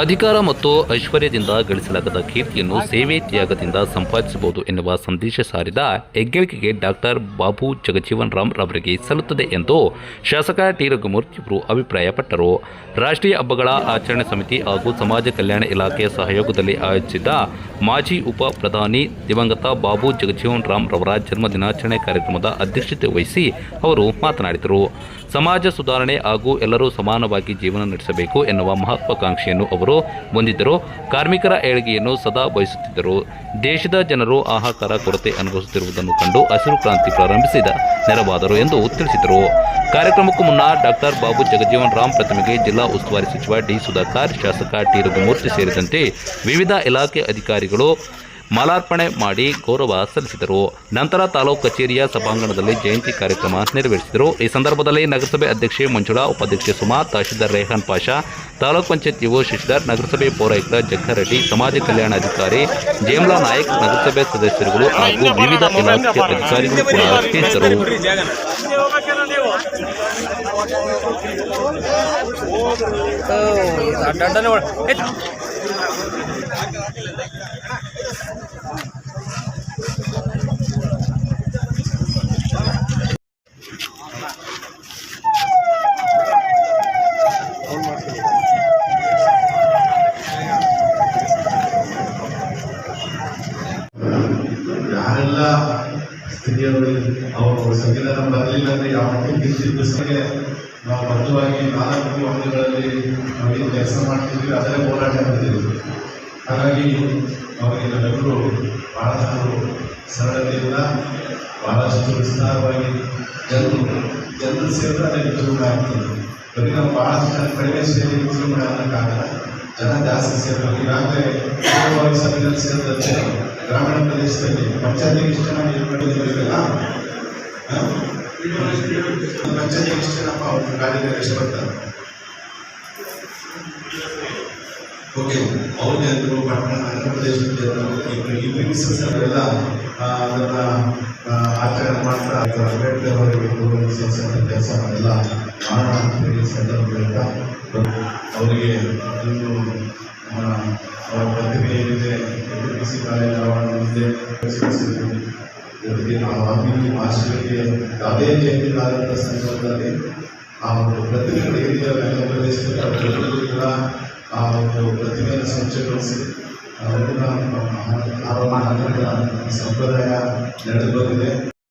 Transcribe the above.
ಅಧಿಕಾರ ಮತ್ತು ಐಶ್ವರ್ಯದಿಂದ ಗಳಿಸಲಾಗದ ಕೀರ್ತಿಯನ್ನು ಸೇವೆ ತ್ಯಾಗದಿಂದ ಸಂಪಾದಿಸಬಹುದು ಎನ್ನುವ ಸಂದೇಶ ಸಾರಿದ ಹೆಗ್ಗಳಿಕೆಗೆ ಡಾಕ್ಟರ್ ಬಾಬು ಜಗಜೀವನ್ ರಾಮ್ ರವರಿಗೆ ಸಲ್ಲುತ್ತದೆ ಎಂದು ಶಾಸಕ ಟಿ ರಘುಮೂರ್ತಿ ಅವರು ಅಭಿಪ್ರಾಯಪಟ್ಟರು. ರಾಷ್ಟ್ರೀಯ ಹಬ್ಬಗಳ ಆಚರಣೆ ಸಮಿತಿ ಹಾಗೂ ಸಮಾಜ ಕಲ್ಯಾಣ ಇಲಾಖೆ ಸಹಯೋಗದಲ್ಲಿ ಆಯೋಜಿಸಿದ್ದ ಮಾಜಿ ಉಪ ಪ್ರಧಾನಿ ದಿವಂಗತ ಬಾಬು ಜಗಜೀವನ್ ರಾಮ್ ರವರ ಜನ್ಮ ದಿನಾಚರಣೆ ಕಾರ್ಯಕ್ರಮದ ಅಧ್ಯಕ್ಷತೆ ವಹಿಸಿ ಅವರು ಮಾತನಾಡಿದರು. ಸಮಾಜ ಸುಧಾರಣೆ ಹಾಗೂ ಎಲ್ಲರೂ ಸಮಾನವಾಗಿ ಜೀವನ ನಡೆಸಬೇಕು ಎನ್ನುವ ಮಹತ್ವಾಕಾಂಕ್ಷೆಯನ್ನು ಅವರು ಹೊಂದಿದ್ದರು. ಕಾರ್ಮಿಕರ ಏಳಿಗೆಯನ್ನು ಸದಾ ಬಯಸುತ್ತಿದ್ದರು. ದೇಶದ ಜನರು ಆಹಾಕಾರ ಕೊರತೆ ಅನುಭವಿಸುತ್ತಿರುವುದನ್ನು ಕಂಡು ಹಸಿರು ಕ್ರಾಂತಿ ಪ್ರಾರಂಭಿಸಿದ ನೆರವಾದರು ಎಂದು ತಿಳಿಸಿದರು. ಕಾರ್ಯಕ್ರಮಕ್ಕೂ ಮುನ್ನ ಡಾಕ್ಟರ್ ಬಾಬು ಜಗಜೀವನ್ ರಾಮ್ ಪ್ರತಿಮೆಗೆ ಜಿಲ್ಲಾ ಉಸ್ತುವಾರಿ ಸಚಿವ ಡಿ. ಸುಧಾಕರ್, ಶಾಸಕ ಟಿ. ರಘುಮೂರ್ತಿ ಸೇರಿದಂತೆ ವಿವಿಧ ಇಲಾಖೆ ಅಧಿಕಾರಿಗಳು ಮಾಲಾರ್ಪಣೆ ಮಾಡಿ ಗೌರವ ಸಲ್ಲಿಸಿದರು ನಂತರ ತಾಲೂಕು ಕಚೇರಿಯ ಸಭಾಂಗಣದಲ್ಲಿ ಜಯಂತಿ ಕಾರ್ಯಕ್ರಮ ನೆರವೇರಿಸಿದರು ಈ ಸಂದರ್ಭದಲ್ಲಿ ನಗರಸಭೆ ಅಧ್ಯಕ್ಷೆ ಮಂಜುಳಾ ಉಪಾಧ್ಯಕ್ಷೆ ಸುಮಾ ತಹಶೀಲ್ದಾರ್ ರೇಹಾನ್ ಪಾಷಾ ತಾಲೂಕ್ ಪಂಚಾಯತ್ ಇಒ ಶಶಿಧರ್ ನಗರಸಭೆ ಪೌರಾಯುಕ್ತ ಜಗ್ಗಾರೆಡ್ಡಿ ಸಮಾಜ ಕಲ್ಯಾಣಾಧಿಕಾರಿ ಜೇಮ್ಲಾ ನಾಯಕ್ ನಗರಸಭೆ ಸದಸ್ಯರುಗಳು ಹಾಗೂ ವಿವಿಧ ಇಲಾಖೆ ಅಧಿಕಾರಿಗಳು ಕೂಡ ಯಾರೆಲ್ಲ ಸ್ಥಿತಿಯವರು ಅವರು ಸಂವಿಧಾನ ಬರಲಿಲ್ಲ ಅಂದ್ರೆ ಯಾವ ಮಟ್ಟಿಗೆ ನಾವು ಬದ್ಧವಾಗಿ ನಾಲ್ಕು ಅಂಗಗಳಲ್ಲಿ ನಾವು ಏನು ಕೆಲಸ ಮಾಡ್ತಿದ್ವಿ ಅದರ ಹೋರಾಟ ಮಾಡ್ತಿದ್ವಿ ಹಾಗಾಗಿ ಅವರಿಗೆ ನಾವೆಲ್ಲರೂ ಬಹಳಷ್ಟು ಸರಳತೆಯಿಂದ ಬಹಳಷ್ಟು ವಿಸ್ತಾರವಾಗಿ ಜನರು ಜನರು ಸೇರಿದ್ರೆ ಅದಕ್ಕೆ ಜೀವನ ಆಗ್ತದೆ ಬರೀ ನಾವು ಜನ ಕಡಿಮೆ ಸೇರಿ ಜೀವನ ಅನ್ನೋಕ್ಕಾಗಲ್ಲ ಜನ ಜಾಸ್ತಿ ಸೇರಬೇಕು ಈಗಾಗಲೇ ಸುಲಭವಾಗಿ ಸಂವಿಧಾನ ಸೇರಿದಂತೆ ಗ್ರಾಮೀಣ ಪ್ರದೇಶದಲ್ಲಿ ಪಂಚಾಯತಿಗೆ ಇಷ್ಟ ಜನ ಏರ್ಪಡಿರಲಿಲ್ಲ ಪಂಚಾಯತಿಗೆ ಇಷ್ಟು ಜನಪ್ಪ ಅವ್ರ ಕಾರ್ಯದರ್ಶಿ ಬರ್ತಾರೆ ಓಕೆ ಅವ್ರ ಜನರು ಪಟ್ಟಣ, ಆಂಧ್ರ ಪ್ರದೇಶದ ಜನರು ಈ ಪ್ರಿಮಿಸಸ್ ಎಲ್ಲ ಅದನ್ನು ಆಚರಣೆ ಮಾಡ್ತಾ ಅಂಬೇಡ್ಕರ್ ಅವರಿಗೆ ಗೌರವಿಸುವಂಥ ಕೆಲಸ ಎಲ್ಲ ಮಾಡೋಣ ಅಂತ ಸಂದರ್ಭದಿಂದ ಅವರಿಗೆ ಇನ್ನು ಅವರ ಪ್ರತಿಭೆ ಏನಿದೆ ಸಿ ಕಾಲೇಜ್ ಅವರಿಗೆ. ಇವರಿಗೆ ನಾವು ಅಭಿವೃದ್ಧಿ ಮಹರ್ಷಿಗಳಿಗೆ ಯಾವುದೇ ಜಯಂತಿಗಳಾದಂಥ ಸಂದರ್ಭದಲ್ಲಿ ಆ ಒಂದು ಪ್ರತಿಭೆಗಳು ಏನಿದೆ ಆಂಧ್ರ ಪ್ರದೇಶದಲ್ಲಿ ಅವರೆಲ್ಲರಿಗೂ ಕೂಡ ಆ ಒಂದು ಪ್ರತಿಮೆಯನ್ನು ಸ್ವಚ್ಛಗೊಳಿಸಿ ಅವರನ್ನ ಸಂಪ್ರದಾಯ ನಡೆದು ಬಂದಿದೆ